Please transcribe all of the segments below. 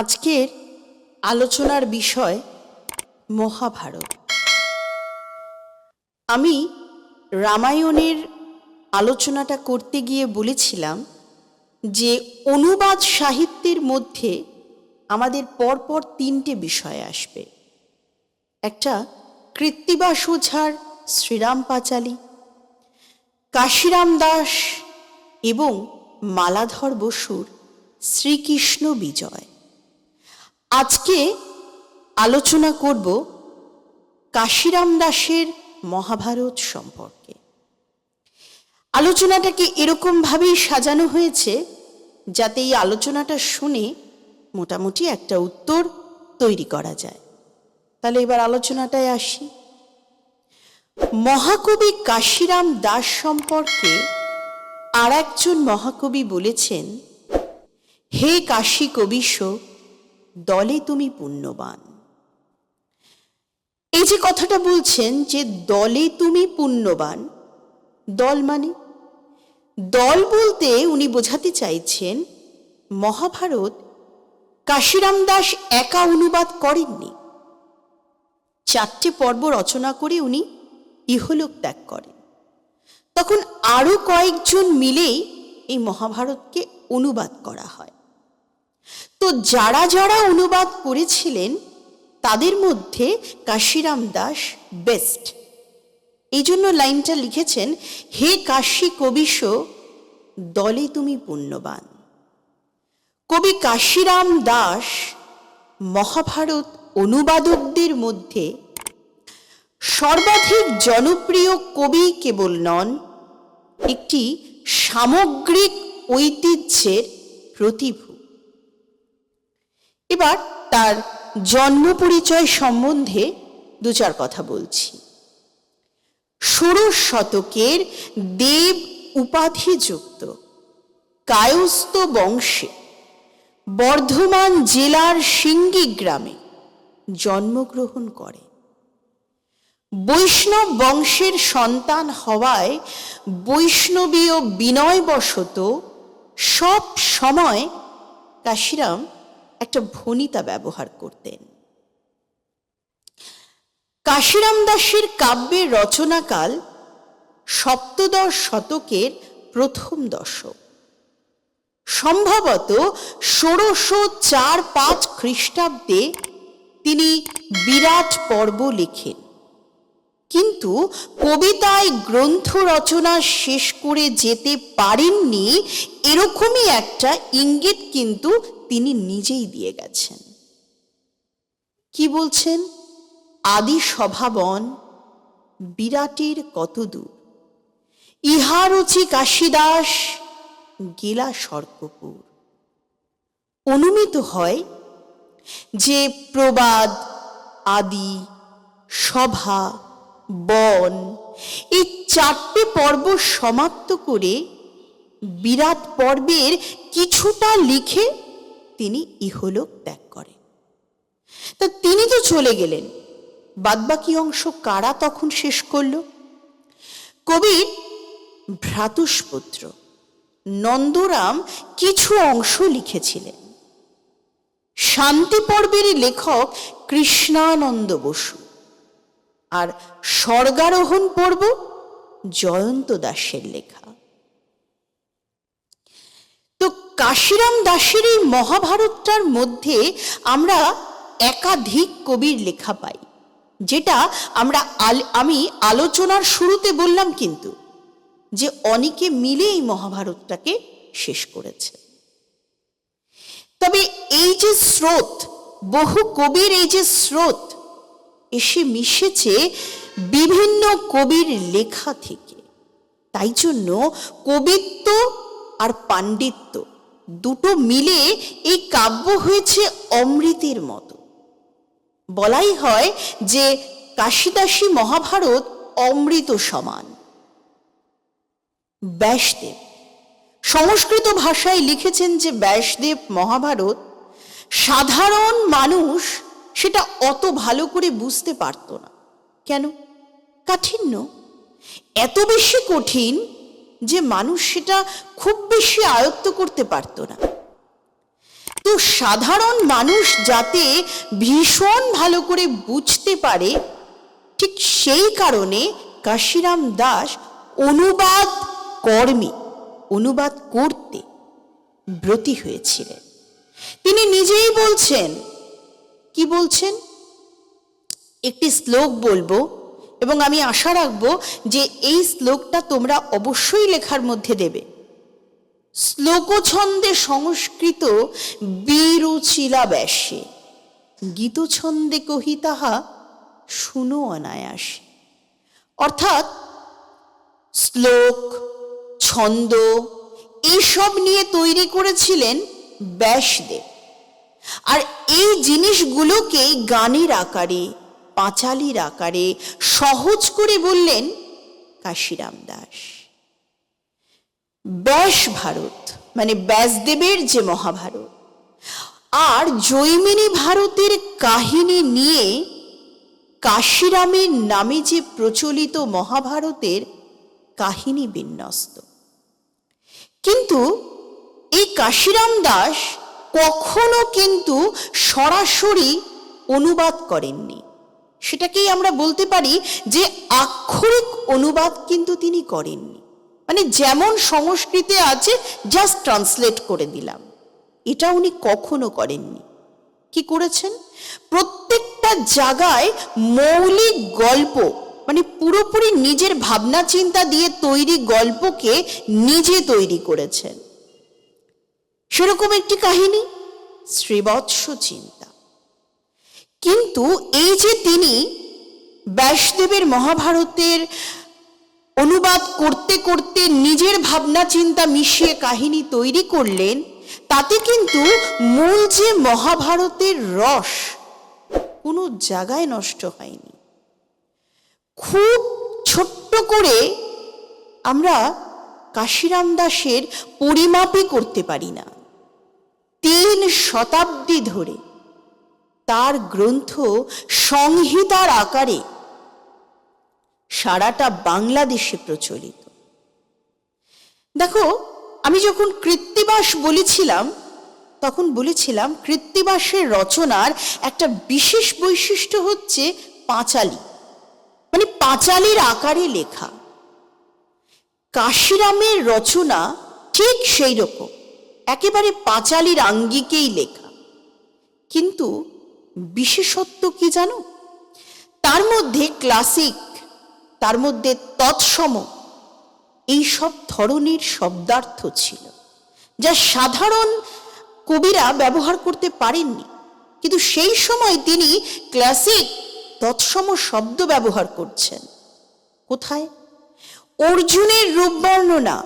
আজকের আলোচনার বিষয় মহাভারত। আমি রামায়ণের আলোচনাটা করতে গিয়ে বলেছিলাম যে অনুবাদ সাহিত্যের মধ্যে আমাদের পরপর তিনটে বিষয় আসবে। একটা কৃত্তিবাস ওঝার শ্রীরাম পাঁচালী, কাশিরাম দাস এবং মালাধর বসুর শ্রীকৃষ্ণ বিজয়। আজকে আলোচনা করব কাশিরাম দাসের মহাভারত সম্পর্কে। আলোচনাটাকে এরকমভাবেই সাজানো হয়েছে যাতে এই আলোচনাটা শুনে মোটামুটি একটা উত্তর তৈরি করা যায়। তাহলে এবার আলোচনাটায় আসি। মহাকবি কাশিরাম দাস সম্পর্কে আর একজন মহাকবি বলেছেন, হে কাশী কবিশ দলে তুমি পুণ্যবান। এই যে কথাটা বলছেন যে দলে তুমি পুণ্যবান, দল মানে? দল বলতে উনি বোঝাতে চাইছেন, মহাভারত কাশিরাম দাস একা অনুবাদ করেননি। চারটে পর্ব রচনা করে উনি ইহলোক ত্যাগ করেন। তখন আরও কয়েকজন মিলেই এই মহাভারতকে অনুবাদ করা হয়। তো যারা যারা অনুবাদ করেছিলেন, তাদের মধ্যে কাশিরাম দাস বেস্ট এই জন্য লাইনটা লিখেছেন, হে কাশী কবিশ দলে তুমি পুণ্যবান। কবি কাশিরাম দাস মহাভারত অনুবাদকদের মধ্যে সর্বাধিক জনপ্রিয় কবি কেবল নন, একটি সামগ্রিক ঐতিহ্যের প্রতিভূ এবার তার জন্ম পরিচয় সম্বন্ধে দু চার কথা বলছি। ষোড়শ শতকের দেব উপাধিযুক্ত কায়স্থ বংশে বর্ধমান জেলার সিঙ্গি গ্রামে জন্মগ্রহণ করে। বৈষ্ণব বংশের সন্তান হওয়ায় বৈষ্ণবীয় বিনয়বশত সব সময় কাশিরাম একটা ভনিতা ব্যবহার করতেন। কাশিরাম দাসের কাব্যের রচনাকাল সপ্তদশ শতকের প্রথম দশক। সম্ভবত ষোড়শো চার পাঁচ খ্রিস্টাব্দে তিনি বিরাট পর্ব লেখেন। কিন্তু কবিতায় গ্রন্থ রচনা শেষ করে যেতে পারেননি, এরকমই একটা ইঙ্গিত কিন্তু তিনি নিজেই দিয়ে গেছেন। কি বলছেন? আদি স্বভাবন বিরাটের কত দূর। ইহারুচি কাশিদাস গেলা সর্কপুর অনুমিত হয় যে প্রবাদ, আদি, সভা, বন এই চারটে পর্ব সমাপ্ত করে বিরাট পর্বের কিছুটা লিখে তিনি ইহলোক ত্যাগ করেন। তা তিনি তো চলে গেলেন, বাদবাকি অংশ কারা তখন শেষ করল? কবির ভ্রাতুষ্পুত্র নন্দরাম কিছু অংশ লিখেছিলেন। শান্তি পর্বের লেখক কৃষ্ণানন্দ বসু আর স্বর্গারোহণ পর্ব জয়ন্ত দাসের লেখা। কাশিরাম দাসের এই মহাভারতটার মধ্যে আমরা একাধিক কবির লেখা পাই, যেটা আমরা আমি আলোচনার শুরুতে বললাম কিন্তু, যে অনেকে মিলে এই মহাভারতটাকে শেষ করেছে। তবে এই যে স্রোত, বহু কবির এই যে স্রোত, এসে মিশেছে বিভিন্ন কবির লেখা থেকে। তাই জন্য কবিত্ব আর পাণ্ডিত্য দুটো মিলে এই কাব্য হয়েছে অমৃতের মতো। বলাই হয় যে কাশিদাসী মহাভারত অমৃত সমান। ব্যাসদেব, সংস্কৃত ভাষায় লিখেছেন যে ব্যাসদেব মহাভারত, সাধারণ মানুষ সেটা অত ভালো করে বুঝতে পারত না। কেন? কাঠিন্য। এত বেশি কঠিন যে মানুষ সেটা খুব বেশি আয়ত্ত করতে পারত না। তো সাধারণ মানুষ যাতে ভীষণ ভালো করে বুঝতে পারে, ঠিক সেই কারণে কাশিরাম দাস অনুবাদ কর্মে, অনুবাদ করতে ব্রতী হয়েছিলেন। তিনি নিজেই বলছেন, কি বলছেন? একটি শ্লোক বলব এবং আমি আশা রাখব যে এই শ্লোকটা তোমরা অবশ্যই লেখার মধ্যে দেবে। শ্লোকছন্দে সংস্কৃত বীরুচিলা ব্যাসে, গীতছন্দে কহি তাহা শুনো অনায়াসে। অর্থাৎ শ্লোক, ছন্দ, এইসব নিয়ে তৈরি করেছিলেন ব্যাসদেব। আর এই জিনিসগুলোকে গানের আকারে পাঁচালির আকারে সহজ করে বললেন কাশিরাম দাস। ব্যাস ভারত মানে ব্যাসদেবের যে মহাভারত, আর জৈমিনী ভারতের কাহিনী নিয়ে কাশিরামের নামে যে প্রচলিত মহাভারতের কাহিনী বিন্যস্ত। কিন্তু এই কাশিরাম দাস কখনো কিন্তু সরাসরি অনুবাদ করেননি। সেটাকেই আমরা বলতে পারি যে আক্ষরিক অনুবাদ কিন্তু তিনি করেননি। মানে যেমন সংস্কৃতে আছে জাস্ট ট্রান্সলেট করে দিলাম। এটা উনি কখনো করেননি। কি করেছেন? প্রত্যেকটা জায়গায় মৌলিক গল্প মানে পুরোপুরি নিজের ভাবনা চিন্তা দিয়ে তৈরি গল্পকে নিজে তৈরি করেছেন। সেরকম একটি কাহিনী, শ্রীবৎস চিন্তা। কিন্তু এই যে তিনি ব্যাসদেবের মহাভারতের অনুবাদ করতে করতে নিজের ভাবনা চিন্তা মিশিয়ে কাহিনী তৈরি করলেন, তাতে কিন্তু মূল যে মহাভারতের রস কোনো জায়গায় নষ্ট হয়নি। খুব ছোট্ট করে আমরা কাশিরাম দাসের পরিমাপই করতে পারি না। তিন শতাব্দী ধরে তার গ্রন্থ সংহিতার আকারে সারাটা বাংলাদেশে প্রচলিত। দেখো, আমি যখন কৃত্তিবাস বলেছিলাম, তখন বলেছিলাম কৃত্তিবাসের রচনার একটা বিশেষ বৈশিষ্ট্য হচ্ছে পাঁচালি। মানে পাঁচালির আকারে লেখা। কাশিরামের রচনা ঠিক সেই রকম। একেবারে পাঁচালির আঙ্গিকেই লেখা। কিন্তু বিশেষত্ব কি জানো? তার মধ্যে ক্লাসিক, তার মধ্যে তৎসম, এই সব ধরনের শব্দার্থ ছিল, যা সাধারণ কবিরা ব্যবহার করতে পারেননি। কিন্তু সেই সময় তিনি ক্লাসিক, তৎসম শব্দ ব্যবহার করছেন। কোথায়? অর্জুনের রূপ বর্ণনা,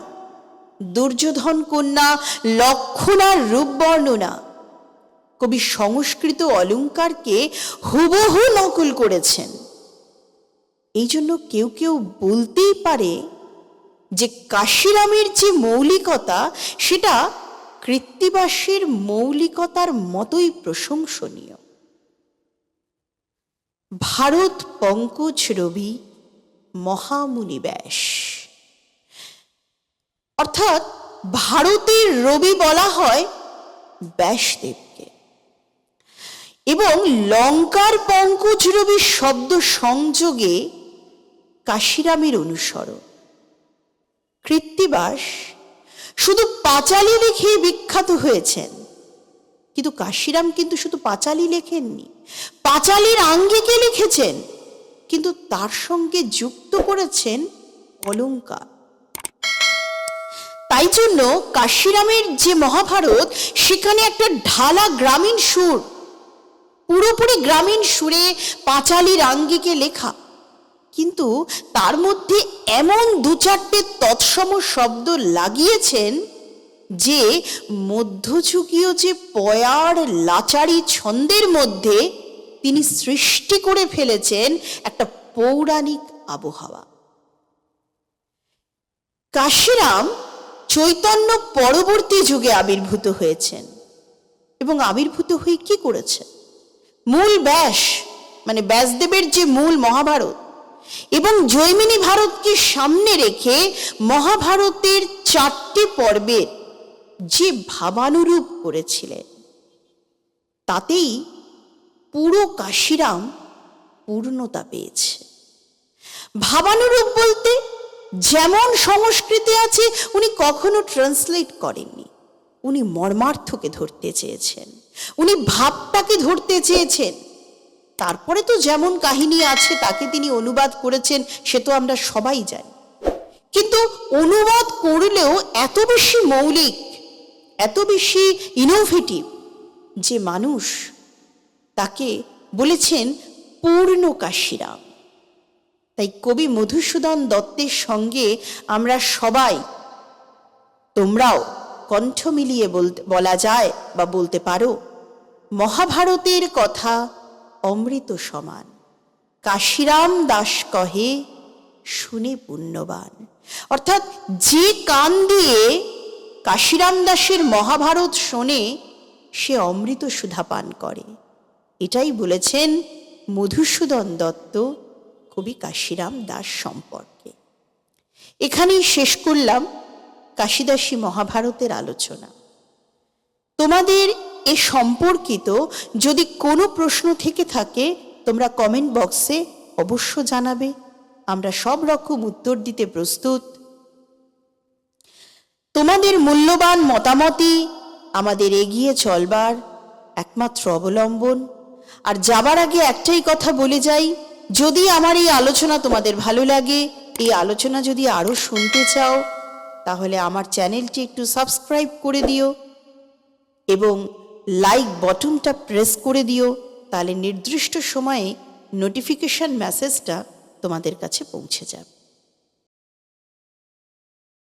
দুর্যোধন কন্যা লক্ষণার রূপ বর্ণনা কবি সংস্কৃত অলঙ্কারকে হুবহু নকল করেছেন। এই জন্য কেউ কেউ বলতেই পারে যে কাশিরামের যে মৌলিকতা, সেটা কৃত্তিবাসের মৌলিকতার মতোই প্রশংসনীয়। ভারত পঙ্কজ রবি, মহামুনি ব্যাস। অর্থাৎ ভারতের রবি বলা হয় ব্যাসদেবকে এবং লঙ্কার পঙ্কজ রবি শব্দ সংযোগে কাশিরামের অনুসরণ। কৃত্তিবাস শুধু পাঁচালি লিখে বিখ্যাত হয়েছেন। কিন্তু কাশিরাম কিন্তু শুধু পাঁচালি লেখেননি। পাঁচালির আঙ্গিকে লিখেছেন, কিন্তু তার সঙ্গে যুক্ত করেছেন অলঙ্কার। তাই জন্য কাশিরামের যে মহাভারত, সেখানে একটা ঢালা গ্রামীণ সুর পুরোপুরি গ্রামীণ সুরে পাঁচালির আঙ্গিকে লেখা। কিন্তু তার মধ্যে এমন দু চারটে তৎসম শব্দ লাগিয়েছেন যে মধ্যযুগীয় যে পয়ার লাচারি ছন্দের মধ্যে তিনি সৃষ্টি করে ফেলেছেন একটা পৌরাণিক আবহাওয়া। কাশিরাম চৈতন্য পরবর্তী যুগে আবির্ভূত হয়েছেন। এবং আবির্ভূত হয়ে কি করেছেন? মূল ব্যাস মানে ব্যাসদেবের যে মূল মহাভারত, এবং জৈমিনী ভারতকে সামনে রেখে মহাভারতের চারটি পর্বের যে ভাবানুরূপ করেছিলেন, তাতেই পুরো কাশিরাম পূর্ণতা পেয়েছে। ভাবানুরূপ বলতে যেমন সংস্কৃতি আছে, উনি কখনো ট্রান্সলেট করেননি, উনি মর্মার্থকে ধরতে চেয়েছেন। উনি ভাবটাকে ধরতে চেয়েছেন। তারপরে তো যেমন কাহিনী আছে, তাকে তিনি অনুবাদ করেছেন, সে তো আমরা সবাই জানি। কিন্তু অনুবাদ করলেও এত বেশি মৌলিক, এত বেশি ইনোভেটিভ যে মানুষ তাকে বলেছেন পূর্ণ কাশিরাম তাই কবি মধুসূদন দত্তের সঙ্গে আমরা সবাই, তোমরাও কণ্ঠ মিলিয়ে বলা যায় বা বলতে পারো, মহাভারতের কথা অমৃত সমান। কাশিরাম দাস কহে, শুনে পুণ্যবান। অর্থাৎ যে কান দিয়ে কাশিরাম দাসের মহাভারত শোনে, সে অমৃত সুধা পান করে। এটাই বলেছেন মধুসূদন দত্ত, কবি কাশিরাম দাস সম্পর্কে। এখানেই শেষ করলাম। কাশিদাসী মহাভারতের আলোচনা। তোমাদের এ সম্পর্কিত যদি কোনো প্রশ্ন থেকে থাকে, তোমরা কমেন্ট বক্সে অবশ্য জানাবে। আমরা সব রকম উত্তর দিতে প্রস্তুত। তোমাদের মূল্যবান মতামতই আমাদের এগিয়ে চলবার একমাত্র অবলম্বন। আর যাবার আগে একটাই কথা বলে যাই, যদি আমার এই আলোচনা তোমাদের ভালো লাগে, এই আলোচনা যদি আরও শুনতে চাও তাহলে আমার চ্যানেলটি একটু সাবস্ক্রাইব করে দিও এবং লাইক বটনটা প্রেস করে দিও, তাহলে নির্দিষ্ট সময়ে নোটিফিকেশান মেসেজটা তোমাদের কাছে পৌঁছে যাবে।